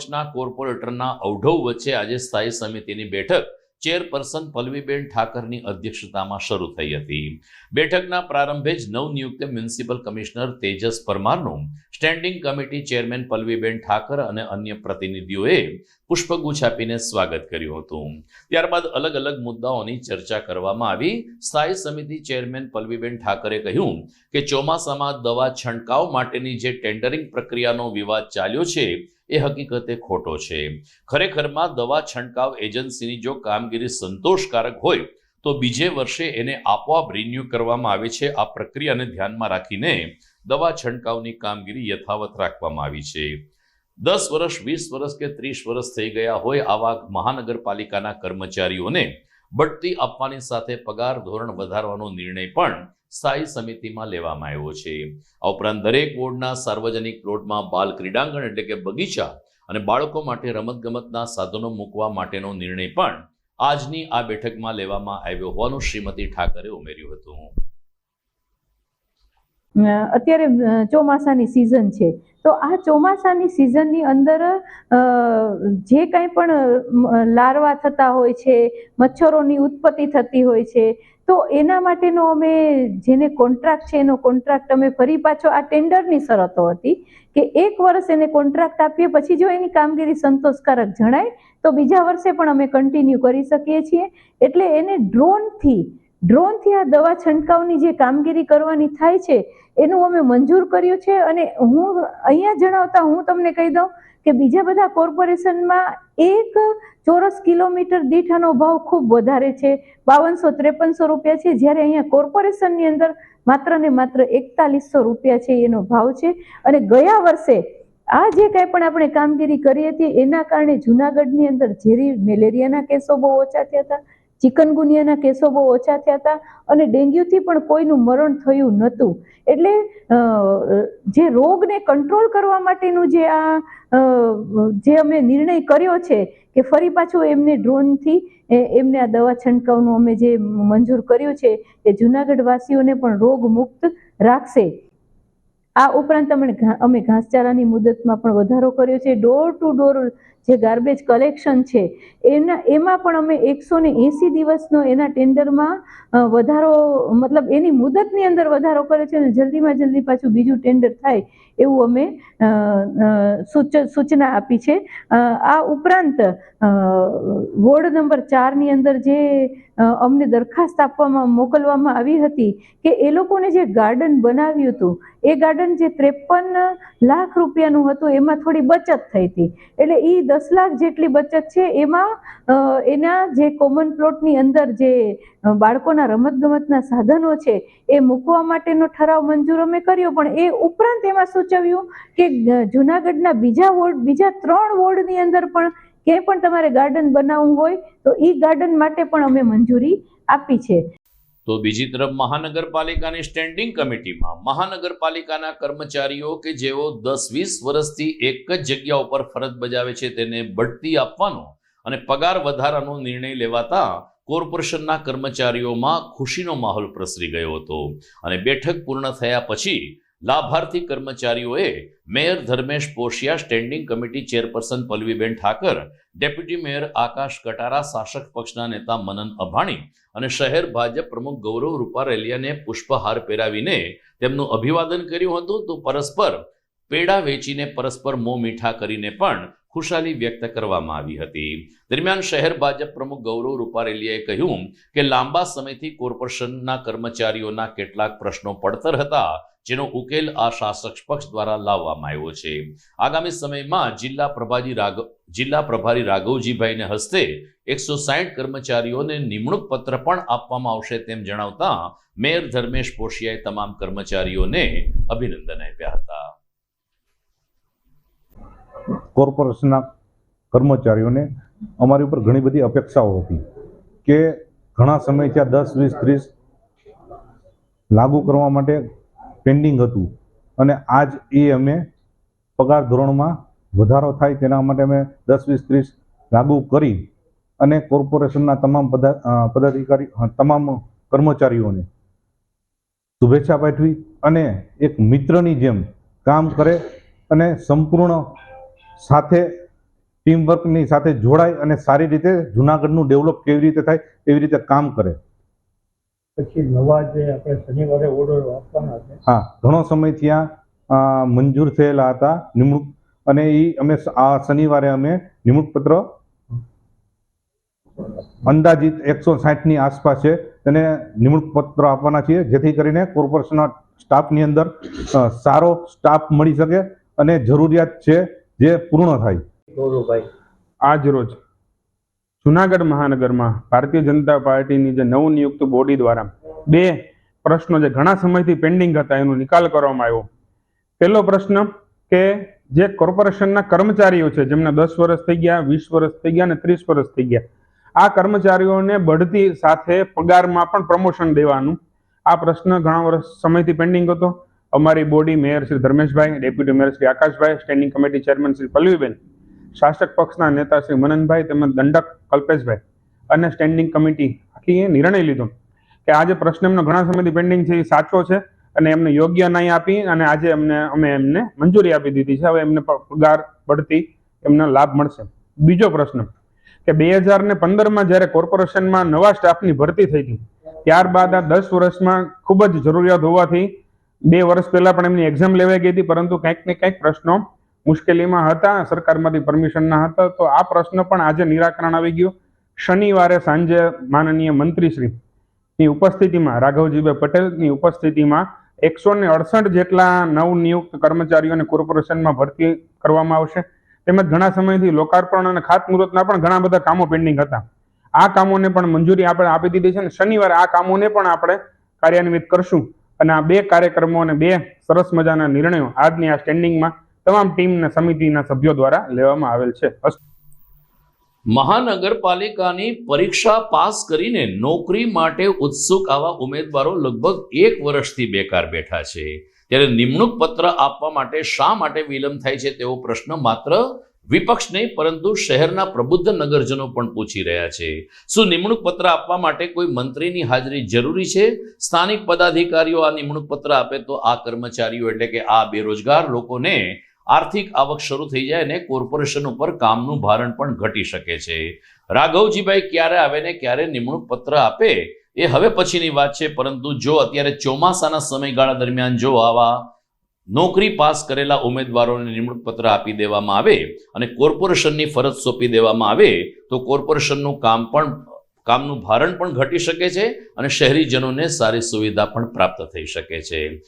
પક્ષના કોર્પોરેટરના અવઢવ વચ્ચે આજે સ્થાયી સમિતિની બેઠક ચેરપર્સન પલ્લવીબેન ઠાકરની અધ્યક્ષતામાં શરૂ થઈ હતી. બેઠકના પ્રારંભે જ નવનિયુક્ત municipal commissioner Tejas પરમારનું standing committee chairman Pallaviben Thakar અને અન્ય પ્રતિનિધિઓએ પુષ્પગુચ્છ આપીને સ્વાગત કર્યું હતું. ત્યારબાદ અલગ અલગ મુદ્દાઓની ચર્ચા કરવામાં આવી. સ્થાયી સમિતિ ચેરમેન પલ્લવીબેન ઠાકરે કહ્યું કે ચોમાસામાં દવા છંટકાવ માટેની જે ટેન્ડરિંગ પ્રક્રિયાનો વિવાદ ચાલ્યો છે એ હકીકતે ખોટો છે. ખરેખરમાં દવા છંટકાવ એજન્સીની જો કામગીરી સંતોષકારક હોય, તો બીજે વર્ષે એને આપોઆપ રિન્યૂ કરવામાં આવે છે. આ પ્રક્રિયાને ધ્યાનમાં રાખીને દવા છંટકાવની કામગીરી યથાવત રાખવામાં આવી છે. દસ વર્ષ, વીસ વર્ષ કે ત્રીસ વર્ષ થઈ ગયા હોય આવા મહાનગરપાલિકાના કર્મચારીઓને બઢતી આપવાની સાથે પગાર ધોરણ વધારવાનો નિર્ણય પણ સ્થાયી સમિતિમાં લેવામાં આવ્યો છે. આ ઉપરાંત દરેક વોર્ડના સાર્વજનિક પ્લોટમાં બાલ ક્રીડાંગણ એટલે કે બગીચા અને બાળકો માટે રમતગમતના સાધનો મૂકવા માટેનો નિર્ણય પણ આજની આ બેઠકમાં લેવામાં આવ્યો હોવાનું શ્રીમતી ઠાકરે ઉમેર્યું હતું. અત્યારે ચોમાસાની સિઝન છે. તો આ ચોમાસાની સિઝનની અંદર જે કાંઈ પણ લાર્વા થતા હોય છે, મચ્છરોની ઉત્પત્તિ થતી હોય છે, તો એના માટેનો અમે જેને કોન્ટ્રાક્ટ છે, એનો કોન્ટ્રાક્ટ અમે ફરી પાછો આ ટેન્ડરની શરતો હતી કે એક વર્ષ એને કોન્ટ્રાક્ટ આપીએ, પછી જો એની કામગીરી સંતોષકારક જણાય, તો બીજા વર્ષે પણ અમે કન્ટિન્યુ કરી શકીએ છીએ. એટલે એને ડ્રોનથી ડ્રોનથી આ દવા છંટકાવની જે કામગીરી કરવાની થાય છે, એનું અમે મંજૂર કર્યું છે અને હું અહીંયા જણાવતા હું તમને કહી દઉં કે બીજા બધા કોર્પોરેશનમાં એક ચોરસ કિલોમીટર દીઠાનો ભાવ ખૂબ વધારે છે. બાવનસો ત્રેપનસો રૂપિયા છે. જ્યારે અહીંયા કોર્પોરેશનની અંદર માત્ર ને માત્ર એકતાલીસો રૂપિયા છે એનો ભાવ છે. અને ગયા વર્ષે આ જે કાંઈ પણ આપણે કામગીરી કરી હતી, એના કારણે જુનાગઢની અંદર ઝેરી મેલેરિયાના કેસો બહુ ઓછા થયા હતા. ચિકનગુનિયાના કેસો બહુ ઓછા થયા હતા અને ડેન્ગ્યુથી પણ કોઈનું મરણ થયું નહોતું. એટલે જે રોગને કંટ્રોલ કરવા માટેનું જે આ જે અમે નિર્ણય કર્યો છે કે ફરી પાછું એમને ડ્રોનથી એમને આ દવા છંટકાવનું અમે જે મંજૂર કર્યું છે એ જુનાગઢ વાસીઓને પણ રોગ મુક્ત રાખશે. આ ઉપરાંત અમે અમે ઘાસચારાની મુદતમાં પણ વધારો કર્યો છે. ડોર ટુ ડોર જે ગાર્બેજ કલેક્શન છે, એના એમાં પણ અમે એકસો ને એંસી દિવસનો એના ટેન્ડરમાં વધારો મતલબ એની મુદતની અંદર વધારો કર્યો છે અને જલ્દીમાં જલ્દી પાછું બીજું ટેન્ડર થાય એવું અમે સૂચ, સૂચના આપી છે. આ ઉપરાંત વોર્ડ નંબર ચારની અંદર જે અમને દરખાસ્ત આપવામાં મોકલવામાં આવી હતી કે એ લોકોને જે ગાર્ડન બનાવ્યું હતું, એ ગાર્ડન જે ત્રેપન લાખ રૂપિયાનું હતું, એમાં થોડી બચત થઈ હતી. એટલે એ દસ લાખ જેટલી બચત છે, એમાં એના જે કોમન પ્લોટની અંદર જે બાળકોના રમતગમતના સાધનો છે, એ મૂકવા માટેનો ઠરાવ મંજૂર અમે કર્યો, પણ એ ઉપરાંત એમાં સૂચવ્યું કે જુનાગઢના બીજા વોર્ડ, બીજા ત્રણ વોર્ડની અંદર પણ ક્યાંય પણ તમારે ગાર્ડન બનાવવું હોય તો એ ગાર્ડન માટે પણ અમે મંજૂરી આપી છે. તો બીજી તરફ મહાનગરપાલિકાની સ્ટેન્ડિંગ કમિટીમાં મહાનગરપાલિકાના કર્મચારીઓ કે જેઓ દસ વીસ વર્ષથી એક જ જગ્યા ઉપર ફરજ બજાવે છે તેને બઢતી આપવાનો અને પગાર વધારાનો નિર્ણય લેવાતા કોર્પોરેશનના કર્મચારીઓમાં ખુશીનો માહોલ પ્રસરી ગયો હતો. અને બેઠક પૂર્ણ થયા પછી લાભાર્થી કર્મચારીઓએ mayor Dharmesh Poshiya, standing committee chairperson Pallaviben Thakar, deputy mayor Akash Katara, શાસક પક્ષના નેતા મનન અભાણી અને શહેર ભાજપ પ્રમુખ ગૌરવ રૂપારેલિયાને પુષ્પહાર પહેરાવીને તેમનું અભિવાદન કર્યું હતું. તો પરસ્પર પેડા વેચીને પરસ્પર મોં મીઠા કરીને પણ ખુશાલી વ્યક્ત કરવામાં આવી હતી. દરમિયાન શહેર ભાજપ પ્રમુખ ગૌરવ રૂપારેલિયાએ કહ્યું કે લાંબા સમયથી કોર્પોરેશનના કર્મચારીઓના કેટલાક પ્રશ્નો પડતર હતા. જેનો ઉકેલ આ શાસક પક્ષ દ્વારા લાવવામાં આવ્યો છે. આગામી સમયમાં જિલ્લા પ્રભારી રાઘવ, જિલ્લા પ્રભારી રાઘવજીભાઈને હસ્તે એકસો સાહીઠ કર્મચારીઓને નિમણૂક પત્ર પણ આપવામાં આવશે તેમ જણાવતા મેયર ધર્મેશ પોશિયાએ તમામ કર્મચારીઓને અભિનંદન આપ્યા હતા. કોર્પોરેશનના કર્મચારીઓને અમારી ઉપર ઘણી બધી અપેક્ષાઓ હતી કે ઘણા સમયથી આ દસ, વીસ, ત્રીસ લાગુ કરવા માટે પેન્ડિંગ હતું. અને આજ એ અમે પગાર ધોરણમાં વધારો થાય તેના માટે અમે દસ, વીસ, ત્રીસ લાગુ કરી અને કોર્પોરેશનના તમામ પદા પદાધિકારી તમામ કર્મચારીઓને શુભેચ્છા પાઠવી અને એક મિત્રની જેમ કામ કરે અને સંપૂર્ણ સાથે ટીમ વર્કની સાથે જોડાય અને સારી રીતે જુનાગઢનું ડેવલપ કેવી રીતે થાય, એવી રીતે કામ કરે. પછી નવા જે આપણે શનિવારે ઓર્ડર આપવાના છે હા ઘણો સમય ત્યાં મંજૂર થયેલા હતા નિમણૂક અને એ અમે આ શનિવારે અમે નિમણૂક પત્ર અંદાજિત એકસો સાઠની આસપાસ છે તેને નિમણૂક પત્ર આપવાના છીએ જેથી કરીને કોર્પોરેશનના સ્ટાફની અંદર સારો સ્ટાફ મળી શકે અને જરૂરિયાત છે જે પૂર્ણ થાય. ગૌરવભાઈ આજ રોજ. જુનાગઢ મહાનગરમાં ભારતીય જનતા પાર્ટીની જે નવનિયુક્ત બોડી દ્વારા બે પ્રશ્નો જે ઘણા સમયથી પેન્ડિંગ હતા, એનો નિકાલ કરવામાં આવ્યો. પહેલો પ્રશ્ન કે જે કોર્પોરેશનના કર્મચારીઓ છે, જેમને દસ વર્ષ થઈ ગયા, વીસ વર્ષ થઈ ગયા અને ત્રીસ વર્ષ થઈ ગયા, આ કર્મચારીઓને બઢતી સાથે પગારમાં પણ પ્રમોશન દેવાનું. આ પ્રશ્ન ઘણા વર્ષ સમયથી પેન્ડિંગ હતો. અમારી body mayor Shri Dharmeshbhai, deputy mayor Shri Akashbhai standing committee chairman Shri Pallaviben શાસક પક્ષના નેતા શ્રી મનનભાઈ તેમજ દંડક કલ્પેશભાઈ અને સ્ટેન્ડિંગ કમિટી આખી એ નિર્ણય લીધો કે આ પ્રશ્ન એમનો ઘણા સમયથી પેન્ડિંગ છે, એ સાચો છે અને એમને યોગ્ય ન્યાય આપી અને આજે એમને, અમે એમને મંજૂરી આપી દીધી છે. હવે એમને પગાર બઢતી એમને લાભ મળશે. બીજો પ્રશ્ન કે બે હજાર ને પંદરમાં જ્યારે કોર્પોરેશનમાં નવા સ્ટાફની ભરતી થઈ હતી, ત્યારબાદ આ દસ વર્ષમાં ખૂબ જ જરૂરિયાત હોવાથી બે વર્ષ પહેલાં પણ એમની એક્ઝામ લેવાઈ ગઈ હતી, પરંતુ કંઈક ને કંઈક પ્રશ્નો મુશ્કેલીમાં હતા, સરકારમાંથી પરમિશનના હતા, તો આ પ્રશ્ન પણ આજે નિરાકરણ આવી ગયું. શનિવારે સાંજે માનનીય મંત્રીશ્રી ની ઉપસ્થિતિમાં, રાઘવજીભાઈ પટેલની ઉપસ્થિતિમાં એકસો ને અડસઠ જેટલા નવનિયુક્ત કર્મચારીઓને કોર્પોરેશનમાં ભરતી કરવામાં આવશે. તેમજ ઘણા સમયથી લોકાર્પણ અને ખાતમુહૂર્તના પણ ઘણા બધા કામો પેન્ડિંગ હતા. આ કામોને પણ મંજૂરી આપણે આપી દીધી છે અને શનિવારે આ કામોને પણ આપણે કાર્યાન્વિત કરશું. અને આ બે કાર્યક્રમો અને બે સરસ મજાના નિર્ણયો આજની આ સ્ટેન્ડિંગમાં તમામ ટીમના સમિતિના સભ્યો દ્વારા લેવામાં આવેલ છે. મહાનગરપાલિકાની પરીક્ષા પાસ કરીને નોકરી માટે ઉત્સુક આવા ઉમેદવારો લગભગ એક વર્ષથી બેકાર બેઠા છે. ત્યારે નિમણૂક પત્ર આપવા માટે શા માટે વિલંબ થાય છે તેવો પ્રશ્ન માત્ર વિપક્ષ નહીં, પરંતુ શહેરના પ્રબુદ્ધ નગરજનો પણ પૂછી રહ્યા છે. શું નિમણૂક પત્ર આપવા માટે કોઈ મંત્રીની હાજરી જરૂરી છે? સ્થાનિક પદાધિકારીઓ આ નિમણૂક પત્ર આપે તો આ કર્મચારીઓ એટલે કે આ બેરોજગાર લોકોને આર્થિક આવક શરૂ થઈ જાય અને કોર્પોરેશન ઉપર કામનું ભારણ પણ ઘટી શકે છે. રાઘવજીભાઈ ક્યારે આવે ને ક્યારે નિમણૂક પત્ર આપે એ હવે પછીની વાત છે, પરંતુ જો અત્યારે ચોમાસાના સમયગાળા દરમિયાન જો આવા નોકરી પાસ કરેલા ઉમેદવારોને નિમણૂક પત્ર આપી દેવામાં આવે અને કોર્પોરેશનની ફરજ સોંપી દેવામાં આવે, તો કોર્પોરેશનનું કામ પણ, કામનું ભારણ પણ ઘટી શકે છે અને શહેરીજનોને સારી સુવિધા પણ પ્રાપ્ત થઈ શકે છે.